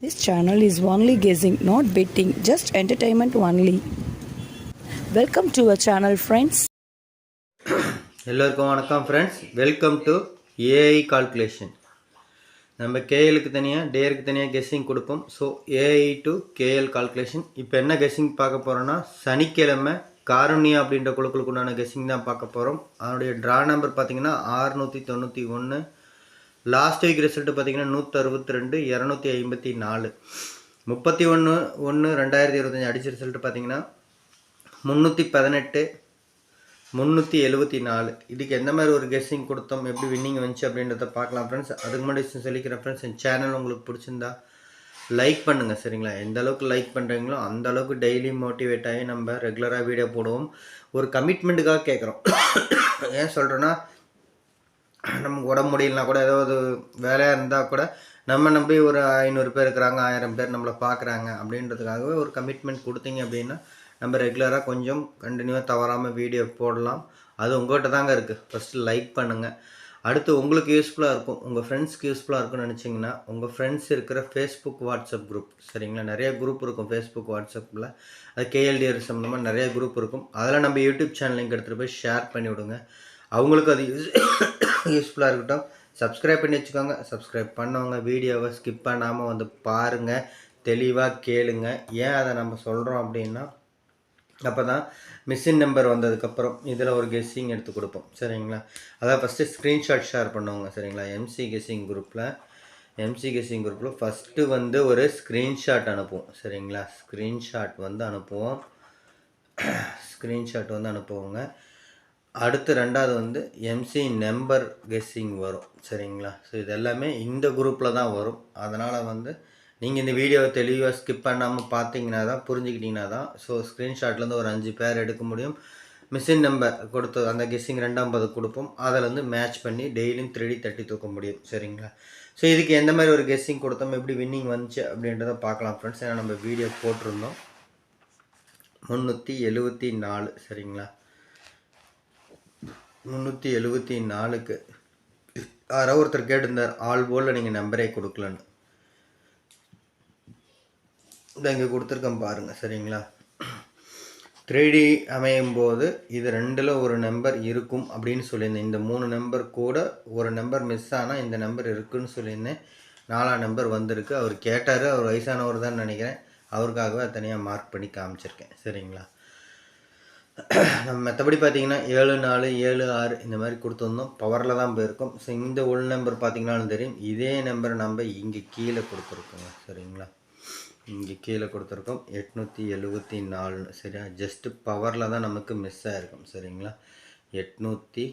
This channel is only guessing, not betting, just entertainment only. Welcome to our channel friends. எல்லோருக்கும் வணக்கம் friends welcome to AI calculation நம்ம கேஎலுக்கு தனியாக டேருக்கு தனியாக கெஸ்ஸிங் கொடுப்போம். So AI to KL calculation இப்போ என்ன கெஸ்ஸிங் பார்க்க போகிறோன்னா சனிக்கிழமை காரணியா அப்படின்ற குழுக்களுக்கு உண்டான கெஸ்ஸிங் தான் பார்க்க போகிறோம் அதனுடைய ட்ரா நம்பர் பார்த்தீங்கன்னா ஆறுநூற்றி தொண்ணூற்றி ஒன்று லாஸ்ட் வீக் ரிசல்ட் பார்த்தீங்கன்னா நூற்றி அறுபத்தி ரெண்டு இரநூத்தி ஐம்பத்தி நாலு முப்பத்தி ஒன்று ஒன்று ரெண்டாயிரத்தி இருபத்தஞ்சி அடிச்ச ரிசல்ட் பார்த்தீங்கன்னா முந்நூற்றி பதினெட்டு முந்நூற்றி எழுபத்தி நாலு இதுக்கு எந்த மாதிரி ஒரு கெஸ்ஸிங் கொடுத்தோம் எப்படி வின்னிங் வந்துச்சு அப்படின்றத பார்க்கலாம் ஃப்ரெண்ட்ஸ் அதுக்கு முன்னாடி சொல்லிக்கிறேன் ஃப்ரெண்ட்ஸ் என் சேனல் உங்களுக்கு பிடிச்சிருந்தா லைக் பண்ணுங்கள் சரிங்களா? எந்த அளவுக்கு லைக் பண்ணுறீங்களோ அந்த அளவுக்கு டெய்லி மோட்டிவேட் ஆகி நம்ம ரெகுலராக வீடியோ போடுவோம். ஒரு கமிட்மெண்ட்டுக்காக கேட்குறோம் ஏன் சொல்கிறேன்னா நமக்கு உடம்பு முடியலனா கூட ஏதாவது வேலையாக இருந்தால் கூட நம்ம நம்பி ஒரு ஐநூறு பேர் இருக்கிறாங்க ஆயிரம் பேர் நம்மளை பார்க்குறாங்க அப்படின்றதுக்காகவே ஒரு கமிட்மெண்ட் கொடுத்தீங்க அப்படின்னா நம்ம ரெகுலராக கொஞ்சம் கண்டினியூவாக தவறாமல் வீடியோ போடலாம். அது உங்கள்கிட்ட தாங்க இருக்குது ஃபஸ்ட்டு லைக் பண்ணுங்கள் அடுத்து உங்களுக்கு யூஸ்ஃபுல்லாக இருக்கும். உங்கள் ஃப்ரெண்ட்ஸ்க்கு யூஸ்ஃபுல்லாக இருக்கும்னு நினச்சிங்கன்னா உங்கள் ஃப்ரெண்ட்ஸ் இருக்கிற ஃபேஸ்புக் வாட்ஸ்அப் குரூப் சரிங்களா? நிறைய குரூப் இருக்கும் ஃபேஸ்புக் வாட்ஸ்அப்பில் அது கேஎல்டிஆர் சம்மந்தமாக நிறைய குரூப் இருக்கும். அதில் நம்ம யூடியூப் சேனல் லிங்க் எடுத்துகிட்டு போய் ஷேர் பண்ணி விடுங்க அவங்களுக்கு அது யூஸ் யூஸ்ஃபுல்லாக இருக்கட்டும். சப்ஸ்கிரைப் பண்ணி வச்சுக்கோங்க. சப்ஸ்கிரைப் பண்ணவங்க வீடியோவை ஸ்கிப் பண்ணாமல் வந்து பாருங்கள் தெளிவாக கேளுங்க. ஏன் அதை நம்ம சொல்கிறோம் அப்படின்னா அப்போ தான் மிஷின் நம்பர் வந்ததுக்கப்புறம் இதில் ஒரு கெஸ்ஸிங் எடுத்து கொடுப்போம். சரிங்களா? அதான் ஃபஸ்ட்டு ஸ்க்ரீன்ஷாட் ஷேர் பண்ணுவாங்க சரிங்களா? எம்சி கெஸ்ஸிங் குரூப்பில் எம்சி கெஸ்ஸிங் குரூப்பில் ஃபஸ்ட்டு வந்து ஒரு ஸ்க்ரீன்ஷாட் அனுப்புவோம். சரிங்களா? ஸ்க்ரீன்ஷாட் வந்து அனுப்புவோம். ஸ்க்ரீன்ஷாட் வந்து அனுப்புவோங்க. அடுத்து ரெண்டாவது வந்து எம்சி நம்பர் கெஸ்ஸிங் வரும். சரிங்களா? ஸோ இது எல்லாமே இந்த குரூப்பில் தான் வரும். அதனால் வந்து நீங்கள் இந்த வீடியோவை தெளிவாக ஸ்கிப் பண்ணாமல் பார்த்தீங்கன்னா தான் புரிஞ்சுக்கிட்டிங்கன்னா தான் ஸோ ஸ்க்ரீன்ஷாட்லேருந்து ஒரு அஞ்சு பேர் எடுக்க முடியும். மிஷின் நம்பர் கொடுத்து அந்த கெஸ்ஸிங் ரெண்டாம் பது கொடுப்போம். அதில் வந்து மேட்ச் பண்ணி டெய்லியும் த்ரீடி தட்டி தூக்க முடியும். சரிங்களா? ஸோ இதுக்கு எந்த மாதிரி ஒரு கெஸ்ஸிங் கொடுத்தோம் எப்படி வின்னிங் வந்துச்சு அப்படின்றத பார்க்கலாம் ஃப்ரெண்ட்ஸ் ஏன்னா நம்ம வீடியோ போட்டிருந்தோம். முந்நூற்றி எழுபத்தி நாலு சரிங்களா? முந்நூற்றி எழுபத்தி நாலுக்கு. யாரோ ஒருத்தர் கேட்டிருந்தார் ஆள் போல் நீங்கள் நம்பரே கொடுக்கலன்னு. இதை இங்கே கொடுத்துருக்கேன் பாருங்கள் சரிங்களா? த்ரீ அமையும் போது இது ரெண்டில் ஒரு நம்பர் இருக்கும் அப்படின்னு சொல்லியிருந்தேன். இந்த மூணு நம்பர் கூட ஒரு நம்பர் மிஸ் ஆனால் இந்த நம்பர் இருக்குன்னு சொல்லியிருந்தேன். நாலாம் நம்பர் வந்திருக்கு. அவர் கேட்டார் அவர் வயசானவர் தான் நினைக்கிறேன். அவருக்காகவே தனியாக மார்க் பண்ணி காமிச்சிருக்கேன் சரிங்களா? நம்ம மற்றபடி பார்த்தீங்கன்னா ஏழு நாலு ஏழு ஆறு இந்த மாதிரி கொடுத்துருந்தோம் பவரில் தான் போயிருக்கோம். ஸோ இந்த உள் நம்பர் பார்த்தீங்கன்னாலும் தெரியும். இதே நம்பர் நம்ம இங்கே கீழே கொடுத்துருக்கோங்க. சரிங்களா? இங்கே கீழே கொடுத்துருக்கோம். எட்நூற்றி எழுபத்தி நாலுன்னு சரியா? ஜஸ்ட்டு பவரில் தான் நமக்கு மிஸ் ஆகிருக்கும் சரிங்களா? எட்நூற்றி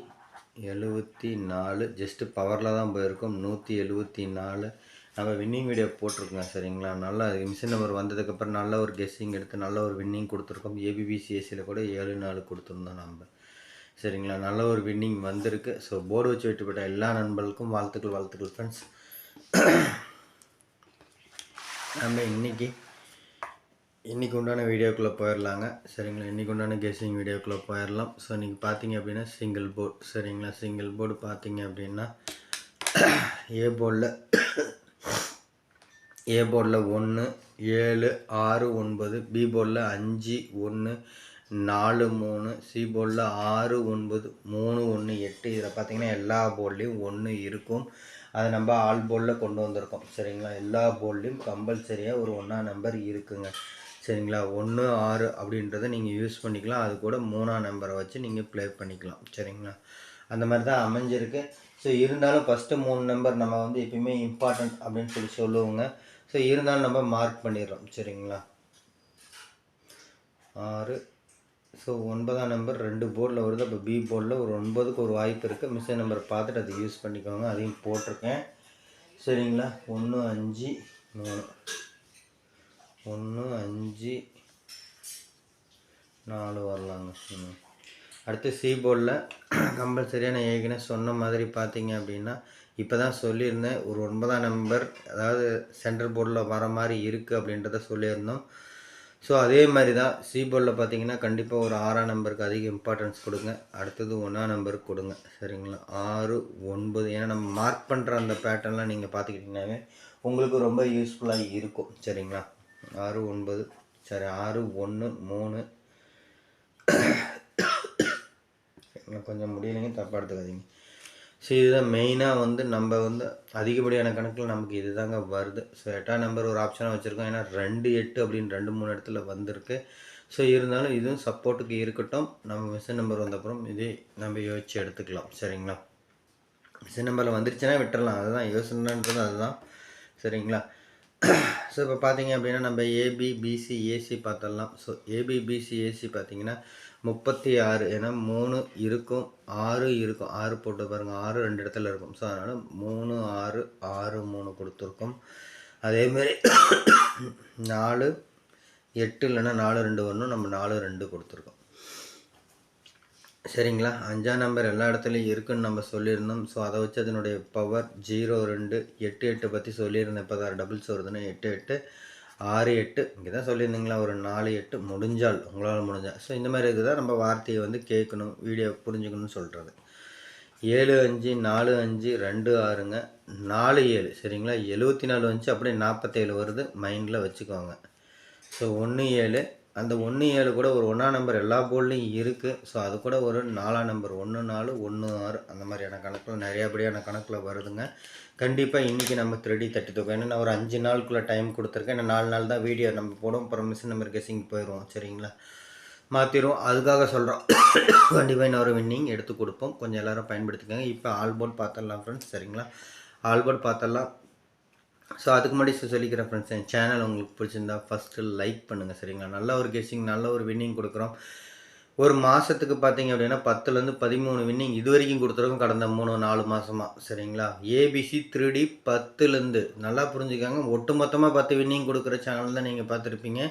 எழுபத்தி நாலு. ஜஸ்ட்டு பவரில் தான் போயிருக்கோம். நூற்றி எழுபத்தி நாலு. நம்ம வின்னிங் வீடியோ போட்டிருக்கோம் சரிங்களா? நல்லா மிஷின் நம்பர் வந்ததுக்கப்புறம் நல்ல ஒரு கெஸ்ஸிங் எடுத்து நல்ல ஒரு வின்னிங் கொடுத்துருக்கோம். ஏபிபிசிஎஸ்சியில் கூட ஏழு நாலு கொடுத்துருந்தோம் நம்ம. சரிங்களா? நல்ல ஒரு வின்னிங் வந்திருக்கு. ஸோ போர்டு வச்சு விட்டுப்பட்ட எல்லா நண்பர்களுக்கும் வாழ்த்துக்கள் வாழ்த்துக்கள் ஃப்ரெண்ட்ஸ் நம்ம இன்றைக்கி இன்றைக்கி உண்டான வீடியோக்குள்ளே போயிடலாங்க சரிங்களா? இன்றைக்கி உண்டான கெஸிங் வீடியோக்குள்ளே போயிடலாம் ஸோ இன்றைக்கி பார்த்தீங்க அப்படின்னா சிங்கிள் போர்டு சரிங்களா? சிங்கிள் போர்டு பார்த்தீங்க அப்படின்னா ஏ போர்டில் ஏ போர்டில் ஒன்று ஏழு ஆறு ஒன்பது பி போர்டில் அஞ்சு ஒன்று நாலு மூணு சி போர்டில் ஆறு ஒன்பது மூணு ஒன்று எட்டு. இதில் பார்த்தீங்கன்னா எல்லா போர்ட்லேயும் ஒன்று இருக்கும். அதை நம்ம ஆல் போர்டில் கொண்டு வந்திருக்கோம். சரிங்களா? எல்லா போர்ட்லேயும் கம்பல்சரியாக ஒரு ஒன்றா நம்பர் இருக்குங்க. சரிங்களா? ஒன்று ஆறு அப்படின்றத நீங்கள் யூஸ் பண்ணிக்கலாம். அது கூட மூணாம் நம்பரை வச்சு நீங்கள் ப்ளே பண்ணிக்கலாம். சரிங்களா? அந்த மாதிரி தான் அமைஞ்சிருக்கு. ஸோ இருந்தாலும் ஃபஸ்ட்டு மூணு நம்பர் நம்ம வந்து எப்பயுமே இம்பார்ட்டண்ட் அப்படின்னு சொல்லி சொல்லுவோங்க. ஸோ இருந்தாலும் நம்ம மார்க் பண்ணிடுறோம் சரிங்களா? ஆறு. ஸோ ஒன்பதாம் நம்பர் ரெண்டு போர்டில் வருது. அப்போ பி போர்டில் ஒரு ஒன்பதுக்கு ஒரு வாய்ப்பு இருக்குது மிஸ்ஸை நம்பர் பார்த்துட்டு அதை யூஸ் பண்ணிக்கோங்க. அதையும் போட்டிருக்கேன். சரிங்களா? ஒன்று அஞ்சு மூணு. ஒன்று அஞ்சு நாலு வரலாங்க ம். அடுத்து சி போர்டில் கம்பல்சரியாக நான் ஏற்கனவே சொன்ன மாதிரி பார்த்தீங்க அப்படின்னா இப்போ தான் சொல்லியிருந்தேன் ஒரு ஒன்பதாம் நம்பர் அதாவது சென்ட்ரல் போர்டில் வர மாதிரி இருக்குது அப்படின்றத சொல்லியிருந்தோம். ஸோ அதே மாதிரி தான் சி போர்டில் பார்த்தீங்கன்னா கண்டிப்பாக ஒரு ஆறாம் நம்பருக்கு அதிக இம்பார்ட்டன்ஸ் கொடுங்க. அடுத்தது ஒன்றாம் நம்பருக்கு கொடுங்க. சரிங்களா? ஆறு ஒன்பது. ஏன்னா நம்ம மார்க் பண்ணுற அந்த பேட்டர்ன்லாம் நீங்கள் பார்த்துக்கிட்டிங்கனாவே உங்களுக்கு ரொம்ப யூஸ்ஃபுல்லாக இருக்கும். சரிங்களா? ஆறு ஒன்பது. சரி ஆறு ஒன்று மூணு. கொஞ்சம் முடியலைங்க தப்பாக எடுத்துக்காதீங்க. ஸோ இதுதான் மெயினாக வந்து நம்ம வந்து அதிகப்படியான கணக்கில் நமக்கு இதுதாங்க வருது. ஸோ எட்டாம் நம்பர் ஒரு ஆப்ஷனாக வச்சுருக்கோம். ஏன்னா ரெண்டு எட்டு அப்படின்னு ரெண்டு மூணு இடத்துல வந்திருக்கு. ஸோ இருந்தாலும் இதுவும் சப்போர்ட்டுக்கு இருக்கட்டும். நம்ம மிஷின் நம்பர் வந்தப்புறம் இதே நம்ம யோசிச்சு எடுத்துக்கலாம். சரிங்களா? மிஷின் நம்பரில் வந்துருச்சுன்னா விட்டுறலாம். அதுதான் யோசனைன்றது அதுதான். சரிங்களா? ஸோ இப்போ பார்த்தீங்க அப்படின்னா நம்ம ஏபி பிசி ஏசி பார்த்தரலாம் ஸோ ஏபி பிசி ஏசி பார்த்தீங்கன்னா முப்பத்தி ஆறு ஏன்னா மூணு இருக்கும் ஆறு இருக்கும். ஆறு போட்டு பாருங்கள் ஆறு ரெண்டு இடத்துல இருக்கும். ஸோ அதனால் மூணு ஆறு ஆறு மூணு கொடுத்துருக்கோம். அதேமாரி நாலு எட்டு இல்லைன்னா நாலு ரெண்டு வரணும். நம்ம நாலு ரெண்டு கொடுத்துருக்கோம். சரிங்களா? அஞ்சாம் நம்பர் எல்லா இடத்துலையும் இருக்குன்னு நம்ம சொல்லியிருந்தோம். ஸோ அதை வச்சு அதனுடைய பவர் ஜீரோ ரெண்டு எட்டு எட்டு பற்றி சொல்லியிருந்தேன். இப்போ தான் டபுள்ஸ் வருதுன்னா எட்டு எட்டு ஆறு எட்டு. இங்கே தான் சொல்லியிருந்தீங்களா? ஒரு நாலு எட்டு. முடிஞ்சால் உங்களால் முடிஞ்சால் ஸோ இந்த மாதிரி இருக்குதா? நம்ம வார்த்தையை வந்து கேட்கணும் வீடியோ புரிஞ்சுக்கணும்னு சொல்கிறது ஏழு அஞ்சு நாலு அஞ்சு ரெண்டு ஆறுங்க. நாலு ஏழு. சரிங்களா? எழுபத்தி நாலு வந்துச்சு அப்படியே நாற்பத்தேழு வருது. மைண்டில் வச்சுக்கோங்க. ஸோ ஒன்று ஏழு அந்த ஒன்று ஏழு கூட ஒரு ஒன்றாம் நம்பர் எல்லா போர்ட்லேயும் இருக்குது ஸோ அது கூட ஒரு நாலாம் நம்பர் ஒன்று நாலு ஒன்று ஆறு அந்த மாதிரியான கணக்கில் நிறையாபடியான கணக்கில் வருதுங்க. கண்டிப்பாக இன்றைக்கி நம்ம த்ரெடி தட்டி தூக்கம் ஏன்னா நான் ஒரு அஞ்சு நாளுக்குள்ளே டைம் கொடுத்துருக்கேன். ஏன்னா நாலு நாள் தான் வீடியோ நம்ம போடும் அப்புறம் மிஷின் நம்பர் கெஸிங் போயிடுவோம் சரிங்களா? மாற்றிடுவோம் அதுக்காக சொல்கிறோம் கண்டிப்பாக இன்னொரு வின்னிங் எடுத்து கொடுப்போம். கொஞ்சம் எல்லோரும் பயன்படுத்திக்கோங்க. இப்போ ஆல்போர்ட் பார்த்துடலாம் ஃப்ரெண்ட்ஸ் சரிங்களா? ஆல்போர்ட் பார்த்துடலாம். ஸோ அதுக்கு முன்னாடி சொ- சொல்லிக்கிறேன் ஃப்ரெண்ட்ஸ் என் சேனல் உங்களுக்கு பிடிச்சிருந்தா ஃபஸ்ட்டு லைக் பண்ணுங்கள் சரிங்களா? நல்ல ஒரு கெஸ்ஸிங் நல்ல ஒரு வின்னிங் கொடுக்குறோம். ஒரு மாதத்துக்கு பார்த்தீங்க அப்படின்னா பத்துலேருந்து பதிமூணு வின்னிங் இது வரைக்கும் கொடுத்துருக்கோம் கடந்த மூணு நாலு மாதமாக சரிங்களா? ஏபிசி த்ரீ டி பத்துலேருந்து நல்லா புரிஞ்சுக்காங்க. ஒட்டுமொத்தமாக பத்து வின்னிங் கொடுக்குற சேனல் தான் நீங்கள் பார்த்துருப்பீங்க.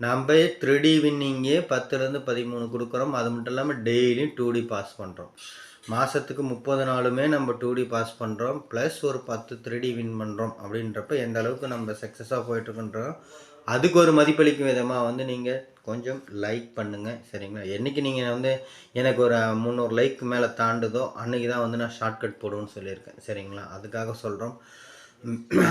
நம்ம த்ரீ டி வின்னிங்கே பத்துலேருந்து பதிமூணு கொடுக்குறோம். அது மட்டும் இல்லாமல் டெய்லியும் டூ டி பாஸ் பண்ணுறோம் மாதத்துக்கு முப்பது நாளுமே நம்ம டூ டி பாஸ் பண்ணுறோம் ப்ளஸ் ஒரு பத்து த்ரீ டி வின் பண்ணுறோம் அப்படின்றப்ப எந்த அளவுக்கு நம்ம சக்ஸஸாக போயிட்டுருக்குன்றோம். அதுக்கு ஒரு மதிப்பளிக்கும் விதமாக வந்து நீங்கள் கொஞ்சம் லைக் பண்ணுங்கள் சரிங்களா? என்றைக்கு நீங்கள் வந்து எனக்கு ஒரு முந்நூறு லைக் மேலே தாண்டுதோ அன்றைக்கி தான் வந்து நான் ஷார்ட்கட் போடுவேன்னு சொல்லியிருக்கேன். சரிங்களா? அதுக்காக சொல்கிறோம்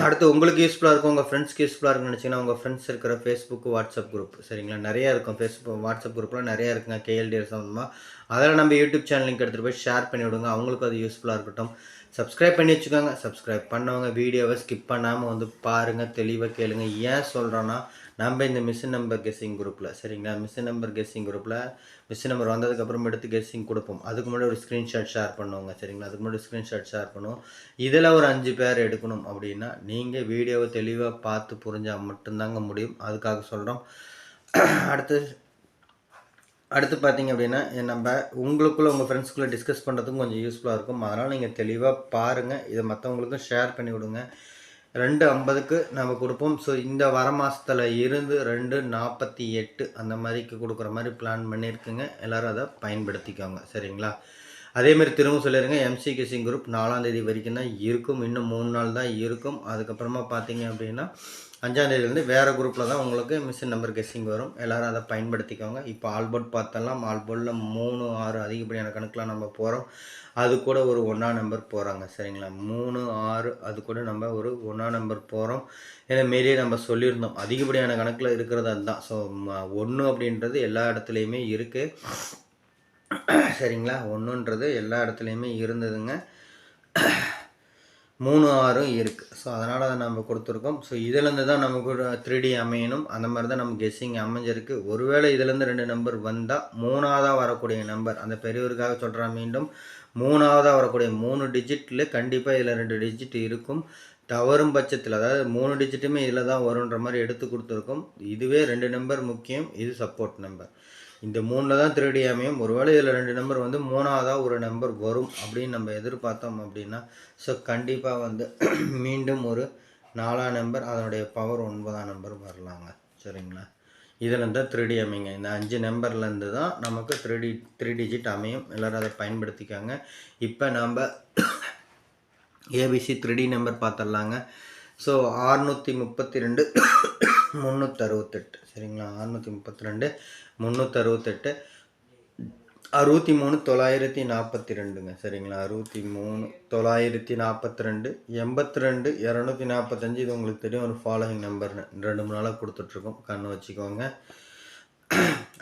அடுத்து உங்களுக்கு யூஸ்ஃபுல்லாக இருக்கும் உங்கள் ஃப்ரெண்ட்ஸ்க்கு யூஸ்ஃபுல்லாக இருக்குன்னு நினச்சிங்கன்னா உங்கள் ஃப்ரெண்ட்ஸ் இருக்கிற ஃபேஸ்புக் வாட்ஸ்அப் குரூப் சரிங்களா? நிறையா இருக்கும். ஃபேஸ்புக் வாட்ஸ்அப் குரூப்லாம் நிறையா இருக்குங்க கேஎல்டிஆர் சம்மந்தமாக அதில் நம்ம யூடியூப் சேனல் லிங்க் எடுத்துகிட்டு போய் ஷேர் பண்ணி விடுங்க அவங்களுக்கும் அது யூஸ்ஃபுல்லாக இருக்கட்டும். சப்ஸ்கிரைப் பண்ணி வச்சுக்கோங்க. சப்ஸ்கிரைப் பண்ணவங்க வீடியோவை ஸ்கிப் பண்ணாமல் வந்து பாருங்கள் தெளிவாக கேளுங்க. ஏன் சொல்கிறோன்னா நம்ம இந்த மிஷின் நம்பர் கெஸ்ஸிங் குரூப்பில் சரிங்களா? மிஷின் நம்பர் கெஸ்ஸிங் குரூப்பில் மிஷின் நம்பர் வந்ததுக்கப்புறம் எடுத்து கெஸ்ஸிங் கொடுப்போம். அதுக்கு முன்னாடி ஒரு ஸ்க்ரீன்ஷாட் ஷேர் பண்ணுவோங்க சரிங்களா? அதுக்கு முன்னாடி ஸ்க்ரீன்ஷாட் ஷேர் பண்ணுவோம். இதில் ஒரு அஞ்சு பேர் எடுக்கணும் அப்படின்னா நீங்கள் வீடியோவை தெளிவாக பார்த்து புரிஞ்சால் மட்டும்தாங்க முடியும். அதுக்காக சொல்கிறோம் அடுத்து அடுத்து பார்த்தீங்க அப்படின்னா நம்ம உங்களுக்குள்ள உங்கள் ஃப்ரெண்ட்ஸ்குள்ளே டிஸ்கஸ் பண்ணுறதுக்கும் கொஞ்சம் யூஸ்ஃபுல்லாக இருக்கும். அதனால் நீங்கள் தெளிவாக பாருங்கள் இதை மற்றவங்களுக்கும் ஷேர் பண்ணி விடுங்க. ரெண்டு ஐம்பதுக்கு நம்ம கொடுப்போம். ஸோ இந்த வர மாதத்தில் இருந்து ரெண்டு நாற்பத்தி எட்டு அந்த மாதிரிக்கு கொடுக்குற மாதிரி பிளான் பண்ணியிருக்குங்க எல்லோரும் அதை பயன்படுத்திக்கோங்க. சரிங்களா? அதேமாதிரி திரும்ப சொல்லிடுங்க எம்சி கிசிங் குரூப் நாலாம் தேதி வரைக்கும் தான் இருக்கும். இன்னும் மூணு நாள் தான் இருக்கும். அதுக்கப்புறமா பார்த்தீங்க அப்படின்னா அஞ்சாந்தேதியிலேருந்து வேறு குரூப்பில் தான் உங்களுக்கு மிஷின் நம்பர் கெஸ்ஸிங் வரும். எல்லோரும் அதை பயன்படுத்திக்கோங்க. இப்போ ஆல்போர்ட் பார்த்தெல்லாம் ஆல்போர்டில் மூணு ஆறு அதிகப்படியான கணக்கில் நம்ம போகிறோம் அது கூட ஒரு ஒன்றா நம்பர் போகிறாங்க சரிங்களா? மூணு ஆறு அது கூட நம்ம ஒரு ஒன்றா நம்பர் போகிறோம் ஏன்னா மாரியே நம்ம சொல்லியிருந்தோம். அதிகப்படியான கணக்கில் இருக்கிறது அதுதான். ஸோ ஒன்று அப்படின்றது எல்லா இடத்துலையுமே இருக்குது சரிங்களா? ஒன்றுன்றது எல்லா இடத்துலையுமே இருந்ததுங்க. மூணு ஆறும் இருக்குது ஸோ அதனால் அதை நம்ம கொடுத்துருக்கோம். ஸோ இதுலேருந்து தான் நமக்கு த்ரீ டி அமையணும். அந்த மாதிரி தான் நம்ம கெஸ்ஸிங் அமைஞ்சிருக்கு. ஒருவேளை இதுலேருந்து ரெண்டு நம்பர் வந்தால் மூணாவதாக வரக்கூடிய நம்பர் அந்த பெரியவருக்காக சொல்கிறா மீண்டும் மூணாவதாக வரக்கூடிய மூணு டிஜிட்டில் கண்டிப்பாக இதில் ரெண்டு டிஜிட் இருக்கும். தவறும் பட்சத்தில் அதாவது மூணு டிஜிட்டுமே இதில் தான் வருன்ற மாதிரி எடுத்து கொடுத்துருக்கோம். இதுவே ரெண்டு நம்பர் முக்கியம். இது சப்போர்ட் நம்பர் இந்த மூணில் தான் திருடி அமையும். ஒருவேளை இதில் ரெண்டு நம்பர் வந்து மூணாவதாக ஒரு நம்பர் வரும் அப்படின்னு நம்ம எதிர்பார்த்தோம் அப்படின்னா ஸோ கண்டிப்பாக வந்து மீண்டும் ஒரு நாலாம் நம்பர் அதனுடைய பவர் ஒன்பதாம் நம்பர் வரலாங்க. சரிங்களா? இதுலேருந்து தான் த்ரீடி அமைங்க இந்த அஞ்சு நம்பர்லேருந்து தான் நமக்கு த்ரீ டி த்ரீ டிஜிட் அமையும். எல்லோரும் அதை பயன்படுத்திக்காங்க. இப்போ நம்ம ஏபிசி த்ரீ டி நம்பர் பார்த்துடலாங்க. ஸோ ஆறுநூற்றி முப்பத்தி ரெண்டு முந்நூற்றறுபத்தெட்டு சரிங்களா? அறுநூற்றி முப்பத்தி ரெண்டு முந்நூற்றறுபத்தெட்டு அறுபத்தி மூணு தொள்ளாயிரத்தி நாற்பத்தி ரெண்டுங்க சரிங்களா? அறுபத்தி மூணு தொள்ளாயிரத்தி நாற்பத்தி ரெண்டு எண்பத்தி ரெண்டு இரநூத்தி நாற்பத்தஞ்சு இது உங்களுக்கு தெரியும் ஒரு ஃபாலோயிங் நம்பர்னு ரெண்டு மூணு நாளாக கொடுத்துட்ருக்கோம். கண்ணு வச்சுக்கோங்க.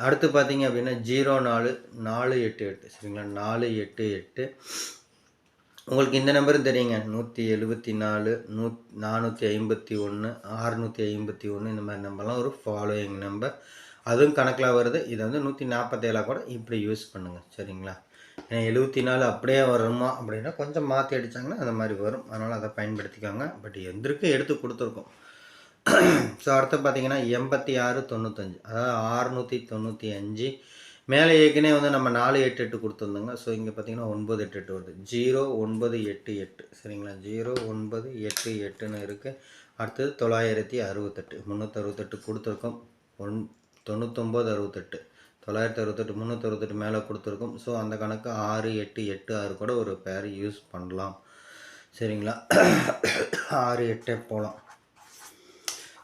அடுத்து பார்த்தீங்க அப்படின்னா ஜீரோ நாலு நாலு எட்டு எட்டு. சரிங்களா? நாலு எட்டு எட்டு. உங்களுக்கு இந்த நம்பரும் தெரியுங்க. நூற்றி எழுபத்தி நாலு நூ நானூற்றி ஐம்பத்தி ஒன்று ஆறுநூற்றி ஐம்பத்தி ஒன்று இந்த மாதிரி நம்பர்லாம் ஒரு ஃபாலோயிங் நம்பர் அதுவும் கணக்கில் வருது. இதை வந்து நூற்றி நாற்பத்தேழாக கூட இப்படி யூஸ் பண்ணுங்கள் சரிங்களா? ஏன்னா எழுபத்தி நாலு அப்படியே வருமா அப்படின்னா கொஞ்சம் மாற்றி அடித்தாங்கன்னா அந்த மாதிரி வரும். அதனால் அதை பயன்படுத்திக்கோங்க. பட் எந்திருக்கு எடுத்து கொடுத்துருக்கோம். ஸோ அடுத்து பார்த்தீங்கன்னா எண்பத்தி ஆறு தொண்ணூத்தஞ்சு. அதாவது ஆறுநூற்றி தொண்ணூற்றி அஞ்சு மேலே ஏற்கனவே வந்து நம்ம நாலு எட்டு எட்டு கொடுத்துருந்தோங்க. ஸோ இங்கே பார்த்தீங்கன்னா ஒன்பது எட்டு எட்டு வருது. ஜீரோ ஒன்பது எட்டு எட்டு. சரிங்களா? ஜீரோ ஒன்பது எட்டு எட்டுன்னு இருக்குது அடுத்தது தொள்ளாயிரத்தி அறுபத்தெட்டு. முந்நூற்றி அறுபத்தெட்டு கொடுத்துருக்கோம். ஒன் தொண்ணூத்தொம்பது அறுபத்தெட்டு. தொள்ளாயிரத்தி அறுபத்தெட்டு முந்நூற்றி அறுபத்தெட்டு மேலே கொடுத்துருக்கோம். ஸோ அந்த கணக்கு ஆறு எட்டு எட்டு ஆறு கூட ஒரு பேர் யூஸ் பண்ணலாம். சரிங்களா? ஆறு எட்டு போகலாம்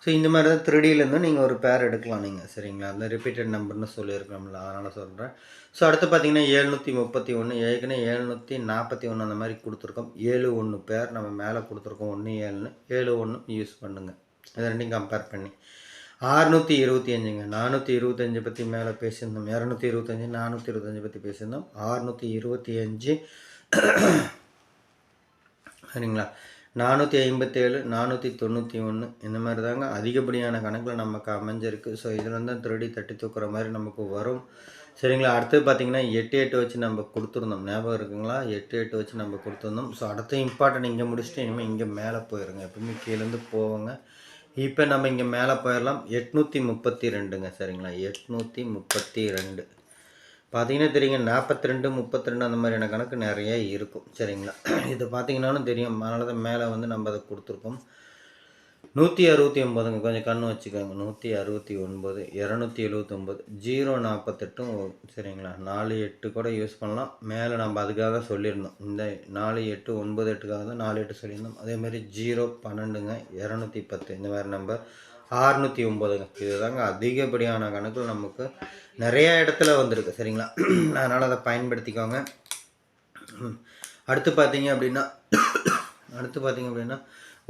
ஸோ இந்த மாதிரி தான் த்ரீடியிலேருந்து நீங்கள் ஒரு பேர் எடுக்கலாம் நீங்கள் சரிங்களா? அந்த ரிப்பீட்டட் நம்பர்னு சொல்லியிருக்கோம்ல அதனால் சொல்கிறேன் ஸோ அடுத்து பார்த்தீங்கன்னா ஏழ்நூற்றி முப்பத்தி ஒன்று ஏற்கனவே ஏழ்நூற்றி நாற்பத்தி ஒன்று அந்த மாதிரி கொடுத்துருக்கோம். ஏழு ஒன்று பேர் நம்ம மேலே கொடுத்துருக்கோம் ஒன்று ஏழுன்னு. ஏழு ஒன்று யூஸ் பண்ணுங்கள் இதை ரெண்டையும் கம்பேர் பண்ணி. ஆறுநூற்றி இருபத்தி அஞ்சுங்க. நானூற்றி இருபத்தஞ்சு பற்றி மேலே பேசியிருந்தோம். இரநூத்தி இருபத்தஞ்சி நானூற்றி இருபத்தஞ்சி பற்றி பேசியிருந்தோம். ஆறுநூற்றி இருபத்தி அஞ்சு சரிங்களா? நானூற்றி ஐம்பத்தேழு நானூற்றி தொண்ணூற்றி ஒன்று இந்த மாதிரி தாங்க அதிகப்படியான கணக்கில் நமக்கு அமைஞ்சிருக்கு. ஸோ இதில் வந்து திருடி தட்டி தூக்குற மாதிரி நமக்கு வரும். சரிங்களா? அடுத்து பார்த்தீங்கன்னா எட்டு எட்டு வச்சு நம்ம கொடுத்துருந்தோம். ஞாபகம் இருக்குங்களா? எட்டு எட்டு வச்சு நம்ம கொடுத்துருந்தோம். ஸோ அடுத்த இம்பார்ட்டன்ட் இங்கே முடிச்சுட்டு இனிமேல் இங்கே மேலே போயிருங்க. எப்பவுமே கீழேருந்து போவோங்க. இப்போ நம்ம இங்கே மேலே போயிடலாம். எட்நூற்றி முப்பத்தி ரெண்டுங்க. சரிங்களா? எட்நூற்றி முப்பத்தி ரெண்டு. பார்த்தீங்கன்னா தெரியுங்க நாற்பத்தி ரெண்டு முப்பத்தி ரெண்டு அந்த மாதிரியான கணக்கு நிறைய இருக்கும். சரிங்களா? இது பார்த்தீங்கன்னாலும் தெரியும். அதனால தான் மேலே வந்து நம்ம அதை கொடுத்துருக்கோம். நூற்றி அறுபத்தி ஒம்பதுங்க கொஞ்சம் கண்ணு வச்சுக்கோங்க. நூற்றி அறுபத்தி ஒன்பது இரநூத்தி எழுபத்தொம்போது ஜீரோ நாற்பத்தெட்டும் சரிங்களா? நாலு எட்டு கூட யூஸ் பண்ணலாம். மேலே நம்ம அதுக்காக சொல்லியிருந்தோம். இந்த நாலு எட்டு ஒன்பது எட்டுக்காக தான் நாலு எட்டு சொல்லியிருந்தோம். அதேமாதிரி ஜீரோ பன்னெண்டுங்க இரநூத்தி பத்து. இந்த மாதிரி நம்பர் ஆறுநூற்றி ஒம்போதுங்க இதுதாங்க அதிகப்படியான கணக்கில் நமக்கு நிறைய இடத்துல வந்திருக்கு. சரிங்களா? அதனால் அதை பயன்படுத்திக்கோங்க. அடுத்து பார்த்தீங்க அப்படின்னா அடுத்து பார்த்தீங்க அப்படின்னா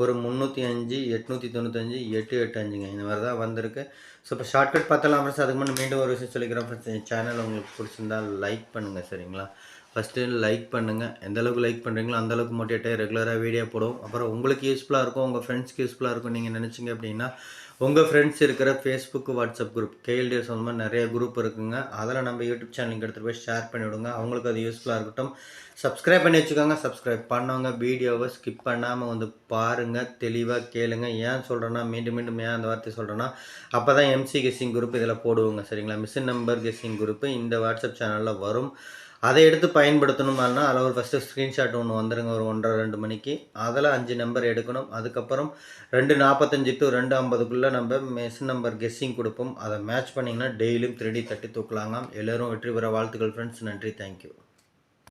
ஒரு முந்நூற்றி அஞ்சு எட்நூற்றி தொண்ணூத்தஞ்சு எட்டு எட்டு அஞ்சுங்க. இந்த மாதிரி தான் வந்திருக்கு. ஸோ இப்போ ஷார்ட்கட் பார்த்தலாம் ஃப்ரெண்ட்ஸ் அதுக்கு முன்னாடி மீண்டும் ஒரு விஷயம் சொல்லிக்கிறேன் ஃப்ரெண்ட்ஸ் சேனல் உங்களுக்கு பிடிச்சிருந்தா லைக் பண்ணுங்கள் சரிங்களா? ஃபஸ்ட்டு லைக் பண்ணுங்கள் எந்த அளவுக்கு லைக் பண்ணுறீங்களோ அந்தளவுக்கு மோட்டிவேட்டாக ரெகுலராக வீடியோ போடுவோம் அப்புறம் உங்களுக்கு யூஸ்ஃபுல்லாக இருக்கும் உங்கள் ஃப்ரெண்ட்ஸ்க்கு யூஸ்ஃபுல்லாக இருக்கும். நீங்கள் நினச்சிங்க அப்படின்னா உங்கள் ஃப்ரெண்ட்ஸ் இருக்கிற ஃபேஸ்புக் வாட்ஸ்அப் குரூப் கேஎல்டிஎஸ் அந்த மாதிரி நிறைய குரூப் இருக்குங்க. அதில் நம்ம யூடியூப் சேனலுக்கு எடுத்துகிட்டு போய் ஷேர் பண்ணிவிடுங்க அவங்களுக்கு அது யூஸ்ஃபுல்லாக இருக்கட்டும். சப்ஸ்கிரைப் பண்ணி வச்சுக்கோங்க. சப்ஸ்கிரைப் பண்ணவங்க வீடியோவை ஸ்கிப் பண்ணாமல் வந்து பாருங்கள் தெளிவாக கேளுங்க. ஏன் சொல்கிறேன்னா மீண்டும் மீண்டும் ஏன் அந்த வார்த்தை சொல்கிறேன்னா அப்போ தான் எம்சி கெஸ்ஸிங் குரூப் இதில் போடுவோங்க. சரிங்களா? மிஷின் நம்பர் கெஸ்ஸிங் குரூப்பு இந்த வாட்ஸ்அப் சேனலில் வரும். அதை எடுத்து பயன்படுத்தணுமானா அதில் ஒரு ஃபஸ்ட்டு ஸ்க்ரீன்ஷாட் ஒன்று வந்துருங்க ஒரு ஒன்றரை ரெண்டு மணிக்கு. அதில் அஞ்சு நம்பர் எடுக்கணும். அதுக்கப்புறம் ரெண்டு நாற்பத்தஞ்சு டு ரெண்டு ஐம்பதுக்குள்ளே நம்ம மெஸ் நம்பர் கெஸ்ஸிங் கொடுப்போம். அதை மேட்ச் பண்ணிங்கன்னா டெய்லியும் த்ரீ டி தட்டி தூக்கலாங்க. எல்லோரும் வெற்றி பெற வாழ்த்துக்கள் ஃப்ரெண்ட்ஸ் நன்றி. தேங்க்யூ